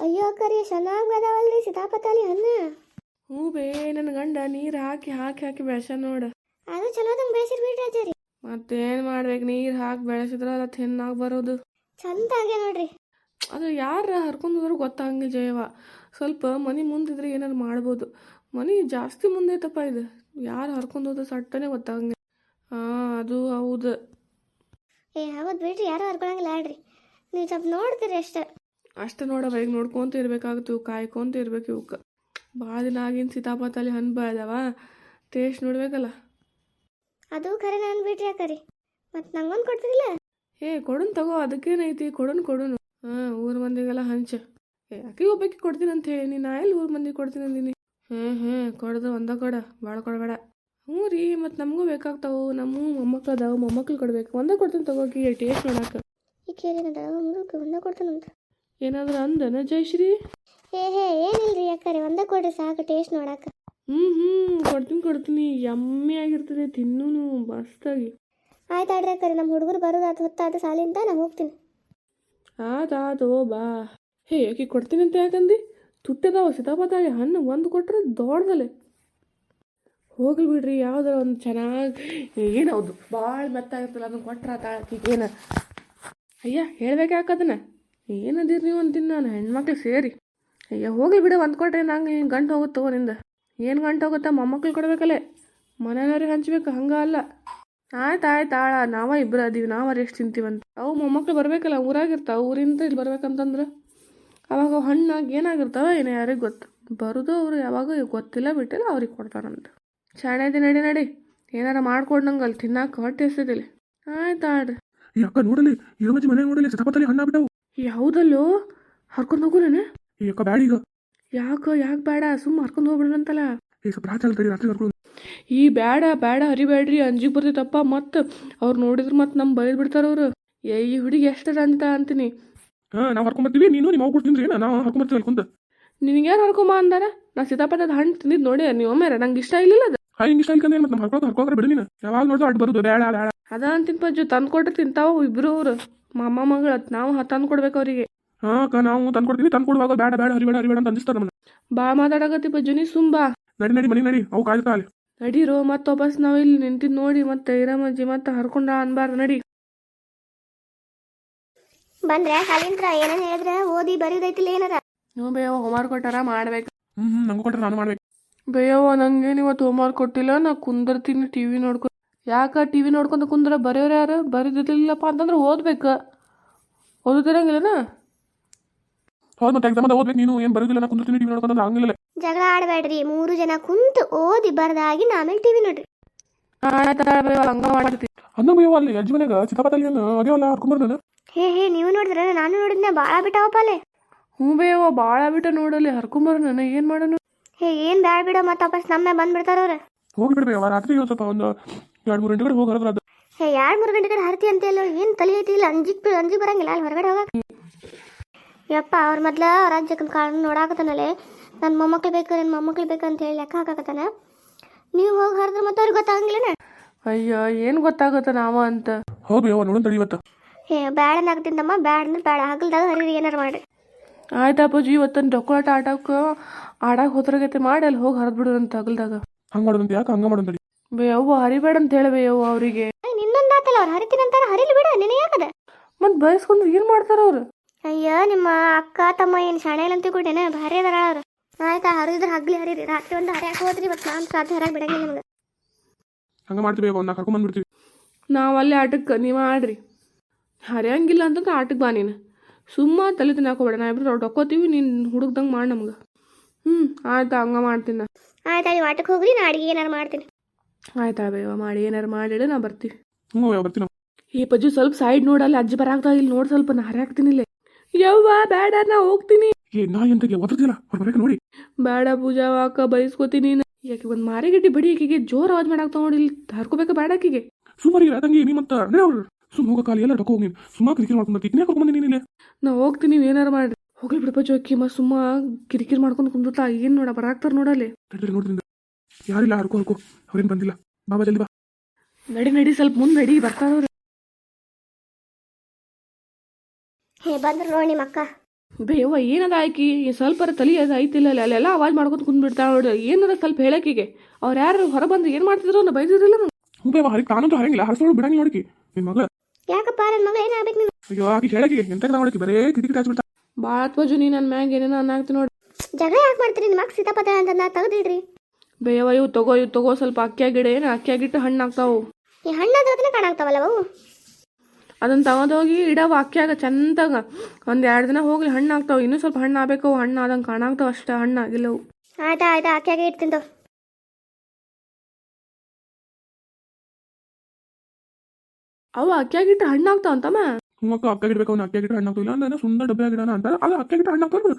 ಅಯ್ಯೋ ಕರಿ ಚೆನ್ನಾಗಿ ಅದಾವಲ್ರಿ ಸೀತಾಪತಾಲಿ ಅನ್ನ? ಹ್ಞೂ ಬೇ ನನ್ನ ಗಂಡ ನೀರು ಹಾಕಿ ಹಾಕಿ ಹಾಕಿ ಬೆಳೆಸ ನೋಡು. ಅದು ಚಲೋದಂಗೆ ಬೇಸಿರ್ ಬಿಡ್ರಿ ಅಜ್ಜರಿ. ಮತ್ತೇನು ಮಾಡ್ಬೇಕು ನೀರು ಹಾಕಿ ಬೆಳೆಸಿದ್ರ ಅದು ತಿನ್ನಾಗ ಬರೋದು. ಚಂದ ಆಗ್ಯ ನೋಡ್ರಿ. ಅದು ಯಾರ ಹರ್ಕೊಂಡ್ರು ಗೊತ್ತಾಗಂಗಿಲ್ಲ ಜಯವ. ಸ್ವಲ್ಪ ಮನೆ ಮುಂದಿದ್ರೆ ಏನಾರು ಮಾಡ್ಬೋದು. ಮನೆ ಜಾಸ್ತಿ ಮುಂದೆ ತಪ್ಪ ಇದು. ಯಾರು ಹರ್ಕೊಂಡು ಹೋದ್ರೆ ಸಟ್ಟನೆ ಗೊತ್ತಾಗಂಗಿಲ್ಲ. ಹಾಂ ಅದು ಹೌದು. ಏ ಹೌದು ಬಿಡ್ರಿ ಯಾರು ಹರ್ಕೊಳಂಗಿಲ್ಲ ಆಡ್ರಿ ನೀವು ಸ್ವಲ್ಪ ನೋಡ್ತೀರಿ ಅಷ್ಟೇ. ಅಷ್ಟು ನೋಡವ ಈಗ ನೋಡ್ಕೊಂತ ಇರ್ಬೇಕಾಗ್ತು ಕಾಯ್ಕೊಂತ ಇರ್ಬೇಕು ಇವಕ್ಕೆ ಭಾಳ ದಿನ ಆಗಿನ ಸೀತಾಪತ್ತಲ್ಲಿ ಹಣ್ಣು ಬೆಳೆದವ ಟೇಸ್ಟ್ ನೋಡ್ಬೇಕಲ್ಲ. ಅದು ಖರೆ ನಾನು ಬಿಟ್ರೆ ಕರಿ ಮತ್ತೆ ನಂಗೊಂದು ಕೊಡ್ತಿದಿಲ್ಲ? ಏ ಕೊಡನ್ ತಗೋ ಅದಕ್ಕೇನೈತಿ ಕೊಡನ್ ಕೊಡನ್. ಹಾಂ ಊರ್ ಮಂದಿಗೆಲ್ಲ ಹಂಚ. ಏ ಅಕ್ಕಿ ಒಬ್ಬಾಕಿ ಕೊಡ್ತೀನಿ ಅಂತ ಹೇಳಿ ನಾ ಎಲ್ಲಿ ಊರ್ ಮಂದಿಗೆ ಕೊಡ್ತೀನಿ ಅಂದಿನಿ? ಹ್ಞೂ ಹ್ಞೂ ಕೊಡ್ದು ಒಂದ ಕೊಡ ಭಾಳ ಕೊಡಬೇಡ ಹ್ಞೂ ರೀ ಮತ್ತು ನಮಗೂ ಬೇಕಾಗ್ತಾವು. ನಮ್ಮ ಮೊಮ್ಮಕ್ಕಳು ಅದಾವು ಮೊಮ್ಮಕ್ಳು ಕೊಡ್ಬೇಕು. ಒಂದೇ ಕೊಡ್ತೀನಿ ತಗೋಕಿ ಟೇಸ್ಟ್ ನೋಡಕ್ಕೆ ಈ ಮುಂದಕ್ಕೆ ಕೊಡ್ತೀನಿ ಕೊಡ್ತಾನಂತ ಏನಾದ್ರು ಅಂದನ ಜಯಶ್ರೀ? ಏ ಹೇ ಏನಿಲ್ರಿ ಅಕ್ಕರೆ ಒಂದ ಕೊಡ್ರಿ ಸಾಕು ಟೇಸ್ಟ್ ನೋಡಾಕ ಹ್ಞೂ ಹ್ಞೂ ಕೊಡ್ತೀನಿ ಕೊಡ್ತೀನಿ. ಯಮ್ಮಿ ಆಗಿರ್ತದೆ ತಿನ್ನೂನು ಮಸ್ತಾಗಿ. ಆಯ್ತು ಆಡ್ರಿ ಅಕ್ಕರೆ ನಮ್ಮ ಹುಡುಗರು ಬರೋದು ಅದು ಹೊತ್ತಾದ ಸಾಲಿಂದ ನಾ ಹೋಗ್ತೀನಿ. ಆತಾತೋ ಬಾ. ಹೇ ಯಾಕೆ ಕೊಡ್ತೀನಿ ಅಂತ ಯಾಕಂದಿ ತುಟ್ಟದಾವ ಸಿತಾಪತಾಗಿ ಹಣ್ಣು ಒಂದು ಕೊಟ್ರೆ ದೊಡ್ಡದಲೆ ಹೋಗ್ಲಿ ಬಿಡ್ರಿ ಯಾವ್ದಾರ ಒಂದು ಚೆನ್ನಾಗಿ ಏನೌದು ಭಾಳ ಮೆತ್ತಾಗಿರ್ತಲ್ಲ ಅದನ್ನ ಕೊಟ್ರ ಆಕಿಗೆ ಏನ? ಅಯ್ಯ ಹೇಳ್ಬೇಕು ಯಾಕದನ್ನ ಏನದಿರಿ ನೀವು ಅಂತೀನಿ ನಾನು? ಹೆಣ್ಮಕ್ಳು ಸೇರಿ. ಅಯ್ಯ ಹೋಗಿ ಬಿಡು, ಒಂದು ಕೊಟ್ರೆ ನಂಗೆ ಗಂಟು ಹೋಗುತ್ತೋ ನಿಂದ? ಏನು ಗಂಟು ಹೋಗುತ್ತಾ? ಮೊಮ್ಮಕ್ಳು ಕೊಡ್ಬೇಕಲ್ಲ. ಮನೆಯವ್ರಿಗೆ ಹಂಚ್ಬೇಕು, ಹಂಗ ಅಲ್ಲ. ಆಯ್ತು ಆಯ್ತು, ಆಳ. ನಾವ ಇಬ್ಬರು ಅದೀವಿ. ನಾವ ಎಷ್ಟು ತಿಂತೀವಂತ. ಅವು ಮೊಮ್ಮಕ್ಳು ಬರಬೇಕಲ್ಲ ಊರಾಗಿರ್ತಾವ ಊರಿಂದ ಇಲ್ಲಿ ಬರ್ಬೇಕಂತಂದ್ರೆ? ಅವಾಗ ಹಣ್ಣಾಗ ಏನಾಗಿರ್ತಾವ ಏನೋ ಯಾರಿಗೆ ಗೊತ್ತು. ಬರೋದು ಅವ್ರು ಯಾವಾಗ ಗೊತ್ತಿಲ್ಲ ಬಿಟ್ಟಿಲ್ಲ ಅವ್ರಿಗೆ ಕೊಡ್ತಾರಂತ. ಶಾಣೆ ನಡಿ ನಡಿ. ಏನಾರ ಮಾಡ್ಕೊಡ್ ನಂಗೆ ಅಲ್ಲಿ ತಿನ್ನಾಕ ಹೊಟ್ಟೆ ಎಸ್ತಿದ್ದಿಲ್ಲ ಆಯ್ತು ಆಡ್ರಿ ಅಕ್ಕ ನೋಡಲಿ? ಇಳಮಜ್ಜಿ ಮನೆ ನೋಡಲಿ ಸತಪತ್ತಲ್ಲಿ ಹಣ್ಣು ಬಿಟ್ಟವು ಯಾವುದಲ್ಲೋ? ಹರ್ಕೊಂಡು ನಾನು. ಯಾಕ ಬ್ಯಾಡ ಈಗ. ಯಾಕೆ ಯಾಕೆ ಬೇಡ ಸುಮ್ಮ ಹರ್ಕೊಂಡು ಹೋಗ್ಬಿಡ್ರಂತಲ್ಲ. ಈಗ ಸ್ವಲ್ಪ ರಾತ್ರಿ ತಡಿ ರಾತ್ರಿ ಕರ್ಕೊಂಡು ಈ ಬೇಡ ಬೇಡ ಹರಿಬೇಡ್ರಿ ಅಂಜಿಗೆ ಬರ್ತೈತಪ್ಪ. ಮತ್ತು ಅವ್ರು ನೋಡಿದ್ರೆ ಮತ್ತೆ ನಮ್ಮ ಬೈದು ಬಿಡ್ತಾರ ಅವ್ರು. ಏ ಈ ಹುಡುಗಿ ಎಷ್ಟು ಅಂತ ಅಂತೀನಿ. ಹಾ ನಾವು ಹರ್ಕೊಂಬರ್ತೀವಿ ನೀನು ನಿಮ್ಮ ಅವ್ರು ಏನ? ನಾವು ಹರ್ಕೊಂಬರ್ತೀವಿ ಅಲ್ಕೊಂತ ನಿನಗೆ ಯಾರು ಹರ್ಕೊಂಬ ಅಂದಾರ? ನಾ ಸೀತಾಪಟ್ಟದ ಹಣ್ಣು ತಿಂದಿದ್ದು ನೋಡಿ. ನೀವು ಒಮ್ಮೆ ನಂಗೆ ಇಷ್ಟ ಇಲ್ಲ ಅದು. ಹಾ ಹಿಂಗೆ ಇಷ್ಟ ಇಲ್ಕಂದ್ರೆ ಮತ್ತೆ ನಮ್ಮ ಹರ್ಕೊಳಕ್ಕೆ ಹರ್ಕೊಂಡ್ರೆ ಬಿಡು ನೀನು. ಯಾವಾಗ ನೋಡಿದ್ರು ಅಡ್ ಬರೋದು. ಬೇಡ ಬೇಡ ಅದ ಅಂತಿನ ಪಜ್ಜು ತಂದು ಕೊಟ್ರೆ ತಿಂತಾವ ಇಬ್ರು ಅವ್ರು. ಮಾಮ ಮಗಳು ನಾವು ತಂದು ಕೊಡ್ಬೇಕು ಅವರಿಗೆ. ಹಾ ಅಕ್ಕ ನಾವು ತಂದು ಕೊಡ್ತೀವಿ ತಂದು ಕೊಡುವಾಗ ಬೇಡ ಬೇಡ ಹರಿಬೇಡ ಹರಿಬೇಡ ಅಂತ ಅಂದಿಸ್ತಾರೆ ನಮ್ಮನ್ನ. ಬಾ ಮಾತಾಡಕತ್ತಿ ಪಜ್ಜು ನೀ ಸುಂಬಾ ನಡಿ ನಡಿ ಮನಿ ನಡಿ. ಅವು ಕಾಯ್ತಾ ಅಲ್ಲಿ. ನಡೀರೋ ಮತ್ತೆ ವಾಪಸ್ ನಾವು ಇಲ್ಲಿ ನಿಂತಿದ್ದು ನೋಡಿ ಮತ್ತೆ ಇರಮಜ್ಜಿ ಮತ್ತೆ ಹರ್ಕೊಂಡ ಅನ್ಬಾರ್ದು. ನಡಿ. ಬಂದ್ರೆ ಸಾಲಿಂತ್ರ ಏನೇನು ಹೇಳಿದ್ರೆ ಓದಿ ಬರೀದೈತಿಲ್ಲ ಏನಾರ? ನೀವು ಬೇವ ಹೋಮ್ವರ್ಕ್ ಕೊಟ್ಟಾರ ಮಾಡ್ಬೇಕು. ಹ್ಮ್ ಹ್ಮ್ ನಂಗೂ ಕೊಟ್ಟರೆ ನಾನು ಮಾಡ್ಬೇಕು. ಬೇಯವ್ವ ನಂಗೇನು ಇವತ್ತು ಹೋಮ್ವರ್ಕ್ ಕೊಟ್ಟಿಲ್ಲ ನಾ ಕುಂದಿರ್ತೀನಿ ಟಿ ವಿ ನೋಡ್ಕೊ ಯಾಕೆ ಟಿ ವಿ ನೋಡ್ಕೊಂತ ಕುಂದ್ರ? ಬರೆಯೋರು ಯಾರು? ಬರೀದಿರ್ಲಿಲ್ಲಪ್ಪ ಅಂತಂದ್ರೆ ಓದ್ಬೇಕು. ಓದುತ್ತಿರಂಗಿಲ್ಲನ ಹೌದು ಮತ್ತೆ ಎಕ್ಸಾಮ್ ಅದ ಓದ್ಬೇಕು ನೀನು. ಏನು ಬರೋದಿಲ್ಲ ನಾ ಕುಂದಿರ್ತೀನಿ ಟಿವಿ ನೋಡ್ಕೊಂಡು ಹಂಗಿಲ್ಲ ಜಗಳ ಆಡಬೇಡ್ರಿ. ಮೂರು ಜನ ಕುಂತು ಓದಿ ಬರ್ದಾಗಿ ಆಮೇಲೆ ಟಿವಿ ನೋಡ್ರಿ. ಹಂಗ ಮಾಡ್ತೀನಿ ಅಂದಂಗ ಬೇವ ಅಲ್ಲಿ ಅಜ್ಜಿ ಮನೆಗೆ ಚಿತ್ತಪತ್ತಲ್ಲಿ ಏನು ಅದೇವಲ್ಲ ಹರ್ಕೊಂಬರ್ ನಾನು ಹೇ ಹೇ ನೀವು ನೋಡಿದ್ರೆ ನಾನು ನೋಡಿದ್ನ ಭಾಳ ಬಿಟ್ಟಾವಪ್ಪ ಅಲ್ಲೇ. ಹ್ಞೂ ಬೇವ ಭಾಳ ಬಿಟ್ಟ ನೋಡಲ್ಲಿ ಹರ್ಕೊಂಬರ ನಾನು ಏನು ಮಾಡೋಣ ಹೇ ಏನು ಬ್ಯಾಡ ಬಿಡೋ ಮತ್ತೆ ವಾಪಸ್ ನಮ್ಮೆ ಬಂದ್ಬಿಡ್ತಾರ ಅವ್ರು. ಹೋಗಿ ಅವ ರಾತ್ರಿ ಒಂದು ಸ್ವಲ್ಪ ಒಂದು ಎರಡು ಮೂರು ಗಂಟೆ ಹೋಗಿ ಹರಿದ್ರೆ ಹೇ ಎರಡು ಮೂರು ಗಂಟೆ ಕಡೆ ಹರ್ತಿ ಅಂತ ಇಲ್ಲ ಏನು ತಲೆ ಐತಿ ಇಲ್ಲ ಅಂಜಿಕ್ ಅಂಜಿ ಬರಂಗಿಲ್ಲ ಅಲ್ಲಿ ಹೊರಗಡೆ ಹೋಗಕ್ಕೆ ಯಪ್ಪ ಅವ್ರ ಮೊದ್ಲ ರಾಜ್ಯಕ್ಕೆ ಕಾರಣ ನೋಡಾಕತ್ತಾನಲ್ಲೇ. ನನ್ನ ಮೊಮ್ಮಕ್ಳು ಬೇಕು ನನ್ನ ಮೊಮ್ಮಕ್ಳು ಬೇಕು ಅಂತ ಹೇಳಿ ಲೆಕ್ಕ ಹಾಕಾಕತ್ತಾನ. ನೀವು ಹೋಗಿ ಹರಿದ್ರೆ ಮತ್ತೆ ಅವ್ರಿಗೆ ಗೊತ್ತಾಗಂಗಿಲ್ಲನ? ಅಯ್ಯೋ ಏನು ಗೊತ್ತಾಗುತ್ತೆ ನಾವ ಅಂತ. ಹೋಗಿ ಬೇವ ನೋಡೋಣ ತಡಿ ಇವತ್ತು. ಹೇ ಬ್ಯಾಡ ನಾಗ್ತಿಂದಮ್ಮ ಬ್ಯಾಡ ಅಂದ್ರೆ ಬ್ಯಾಡ. ಹಗಲ್ದಾಗ ಹರಿರಿ ಏನಾರು ಮಾಡ್ರಿ ಆಯ್ತಪ್ಪಾಜಿ ಇವತ್ತನ್ ಡೊಕ್ಕೊಳಟ ಆಟಕ್ಕೆ ಆಡಕ್ಕೆ ಹೋದ್ರಾಗೈತೆ ಮಾಡಿ ಅಲ್ಲಿ ಹೋಗಿ ಹರಿದ್ಬಿಡು ಅಂತ ತಗಲ್ದಾಗ. ಹಂಗೆ ಮಾಡೋದಂತ ಯಾಕೆ ಹಂಗೆ ಮಾಡೋದಂತ ಬೇಯವ್ವ ಹರಿಬೇಡ ಅಂತ ಹೇಳ ಬೇಯವ್ವ ಅವರಿಗೆ. ನಿನ್ನೊಂದು ಆತಲ್ಲ ಅವ್ರು ಹರಿತೀನಿ ಅಂತಾರ ಹರಿಲಿ ಬಿಡ ನಿನ್ನ ಯಾಕದ? ಮತ್ತೆ ಬಯಸ್ಕೊಂಡ್ರೆ ಏನು ಮಾಡ್ತಾರ ಅವ್ರು? ಅಯ್ಯೋ ನಿಮ್ಮ ಅಕ್ಕ ತಮ್ಮ ಏನು ಶಾಣೆ ಇಲ್ಲ ಅಂತ ಕೊಟ್ಟೇನೆ ಭಾರಿ ಅದಾರ ಅವ್ರು. ಆಯ್ತಾ ಹರಿದ್ರೆ ಹಗ್ಲಿ ಹರಿರಿ ರಾತ್ರಿ ಒಂದು ಹರಿಯಾಕ ಹೋದ್ರಿ ಮತ್ತು ನಾನು ರಾತ್ರಿ ಹರಿಯಾಕ ಬಿಡಂಗಿಲ್ಲ ನಿಮ್ಗೆ. ಹಂಗೆ ಮಾಡ್ತೀವಿ ಅವ್ನ ಕರ್ಕೊಂಡ್ ಬಂದ್ಬಿಡ್ತೀವಿ. ನಾವು ಅಲ್ಲಿ ಆಟಕ್ಕೆ ನೀವು ಆಡ್ರಿ. ಹರಿಯಂಗಿಲ್ಲ ಅಂತಂದ್ರೆ ಆಟಕ್ಕೆ ಬಾ ನೀನು. ಸುಮ್ಮ ತಲೆ ತಿನ್ನಾಕೋಬೇಡ ನಾ ಇಬ್ರು ಡೊಕ್ಕೋತೀವಿ ನೀನು ಹುಡುಗ್ದಂಗೆ ಮಾಡಿ ನಮ್ಗೆ. ಹ್ಞೂ ಆಯ್ತಾ ಹಂಗ ಮಾಡ್ತೀನಿ ನಾ. ಆಯ್ತು ಅಲ್ಲಿ ಆಟಕ್ಕೆ ಹೋಗ್ರಿ ನಾ ಅಡಿಗೆ ಏನಾರು ಮಾಡ್ತೀನಿ. ಆಯ್ತಾ ಬೇವ ಮಾಡಿ ಏನಾರು ಮಾಡಿಡು ನಾ ಬರ್ತೀವಿ ಹ್ಞೂ ಬರ್ತೀನಿ ಈ ಪಜ್ಜು ಸ್ವಲ್ಪ ಸೈಡ್ ನೋಡಲ್ಲ ಅಜ್ಜಿ ಬರಾಗ್ತಾ ಇಲ್ಲಿ ನೋಡಿ ಸ್ವಲ್ಪ ನಾ ಹರಿಯಾಕ್ತೀನಿ ಇಲ್ಲೇ. ಯವ್ವ ಬೇಡ ನಾ ಹೋಗ್ತೀನಿ. ಏ ನಾ ಎಂತಕ್ಕೆ ಒದರ್ತಿಲ್ಲ ಬರ್ಬೇಕು ನೋಡಿ. ಬೇಡ ಪೂಜಾ ವಾಕ ಬಯಸ್ಕೋತೀನಿ ನೀನು. ಯಾಕೆ ಒಂದು ಮಾರಿಗಡ್ಡಿ ಬಡಿ ಆಕಿಗೆ ಜೋರು ಆವಾಜ್ ಮಾಡಾಕ್ತಾವ ನೋಡಿ ಇಲ್ಲಿ ಹರ್ಕೋಬೇಕು ಬೇಡ ಆಕಿಗೆ. ಸುಮಾರಿಗೆ ತಂಗಿ ನೀ ಮತ್ತೆ ಅಂದ್ರೆ ಅವ್ರು ಸುಮ್ಮ ಹೋಗೋ ಕಾಲಿ ಎಲ್ಲ ಡಕ್ಕ ಹೋಗಿ ಸುಮ್ಮ ಕಿರಿಕಿರಿ ಮಾಡ್ಕೊಂಡು ಬರ್ತೀನಿ ಕರ್ಕೊಂಡ್ ಬಂದಿ ನೀನಿಲ್ಲ ನಾ ಹೋಗ್ತೀನಿ ನೀವು ಏನಾರು ಮಾಡಿ. ಹೋಗ್ಲಿ ಬಿಡಪ್ಪ ಜೋಕಿ ಮ ಸುಮ್ಮ ಕಿರಿಕಿರಿ ಮಾಡ್ಕೊಂಡು ಕುಂದುತ್ತಾ ಏನು ನೋಡ ಬರಾಕ್ತಾರೆ ನೋಡಲ್ಲಿ. ತಡಿ ನೋಡ್ತೀನಿ ಯಾರಿಲ್ಲ ಹರ್ಕೋ ಹರ್ಕೋ. ಅವ್ರೇನು ಬಂದಿಲ್ಲ. ಬಾಬಾ ಜಲ್ದಿ ಬಾ. ನಡಿ ನಡಿ ಸ್ವಲ್ಪ ಮುಂದೆ ನಡಿ ಬರ್ತಾರವ್ರು ಹೇ ಬಂದ್ರು ನೋಡಿ ಮಕ್ಕ ಅಕ್ಕ. ಬೇವ ಏನದ ಆಕಿ? ಸ್ವಲ್ಪ ತಲಿ ಅದು ಐತಿಲ್ಲ ಅಲ್ಲಿ ಅಲ್ಲೆಲ್ಲ ಅವಾಜ್ ಮಾಡ್ಕೊತ ಕುಂದ್ಬಿಡ್ತಾವ ನೋಡಿ. ಏನಾರ ಸ್ವಲ್ಪ ಹೇಳಕ್ಕೀಗೆ. ಅವ್ರು ಯಾರು ಹೊರ ಬಂದು ಏನು ಮಾಡ್ತಿದ್ರು ಅನ್ನೋ ಬೈದಿರಲಿಲ್ಲ ಹ್ಞೂ ಬೇವ ಹರಿ ತಾನಂತೂ ಹರಂಗಿಲ್ಲ ಹರಸೋಳು ಬಿಡಂಗಿಲ್ಲ ನೋಡಿಕಿ ನಿನ್ ಮಗಳ. ಯಾಕಪ್ಪ ನನ್ನ ಮಗ ಏನಾಗ್ಬೇಕು ನೀನು? ಅಯ್ಯೋ ಆಕಿ ಹೇಳಿ ಎಂತ ನೋಡಕ್ಕೆ ಬರೇ ಕಿಟಕಿ ಹಚ್ಬಿಡ್ತಾ ಭಾಳ ತ್ವಜು ನೀ ನನ್ನ ಮ್ಯಾಗ ಏನೇನೋ ಅನ್ನಾಗ್ತಿ ನೋಡಿ. ಜಗಳ ಯಾಕೆ ಮಾಡ್ತೀರಿ? ನಿಮ್ಮ ಮಗ ಸೀತಾಪದ ಅಂತ ನಾ ತೆಗೆದಿಡ್ರಿ. ಬೇವ ಇವು ತಗೋ ಇವು ತಗೋ ಸ್ವಲ್ಪ ಅಕ್ಕಿಯಾಗಿಡ ಏನು ಅಕ್ಕಿಯಾಗಿಟ್ಟು ಹಣ್ಣು ಆಗ್ತಾವು ಈ ಹಣ್ಣಾದ್ರದನ್ನ ಕಾಣಾಗ್ತಾವಲ್ಲ ಅವು? ಅದನ್ನ ತಗೊಂಡೋಗಿ ಇಡವ ಅಕ್ಕಿಯಾಗ ಚಂದಾಗ. ಒಂದು ಎರಡು ದಿನ ಹೋಗ್ಲಿ ಹಣ್ಣು ಆಗ್ತಾವ ಇನ್ನೂ ಸ್ವಲ್ಪ ಹಣ್ಣು ಆಗ್ಬೇಕು. ಹಣ್ಣು ಆದಂಗೆ ಕಾಣಾಗ್ತಾವ ಅಷ್ಟೇ ಹಣ್ಣು ಆಗಿಲ್ಲವು. ಆಯ್ತಾ ಆಯ್ತಾ ಅಕ್ಕಿಯಾಗೆ ಇಡ್ತೀನಿ ಅವು ಅಕ್ಕಿಯಾಗಿಟ್ಟು ಹಣ್ಣು ಆಗ್ತಾವ ಅಂತಮ್ಮ? ಹ್ಞೂ ಅಕ್ಕ ಅಕ್ಕ ಗಿಡ್ಬೇಕು ಅವ್ನು ಅಕ್ಕಿಯಾಗಿಟ್ಟ ಹಣ್ಣು ಇಲ್ಲ ಅಂದ್ರೆ ಸುಂದರ ಡಬ್ಬೆ ಆಗಿಡೋಣ ಅಂತಾರೆ ಅದು ಅಕ್ಕ ಗಿಡ ಹಣ್ಣಾಗ್ತಾರೆ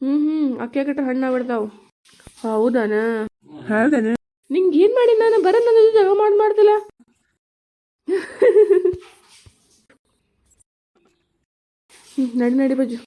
ಹ್ಞೂ ಹ್ಞೂ ಅಕ್ಕಿಯಾಗಿಟ್ಟು ಹಣ್ಣು ಆಗ್ಬಿಡ್ತಾವು ಹೌದಾನ? ಹೇಳ್ದೇನೆ ನಿಂಗೆ ಏನು ಮಾಡಿ ನಾನು? ಬರ ನನ್ನ ಜೊತೆ ಜಗ ಮಾಡಿ ಮಾಡ್ತಿಲ್ಲ? ನಡಿ ನಡಿ ಬಜ್ಜು.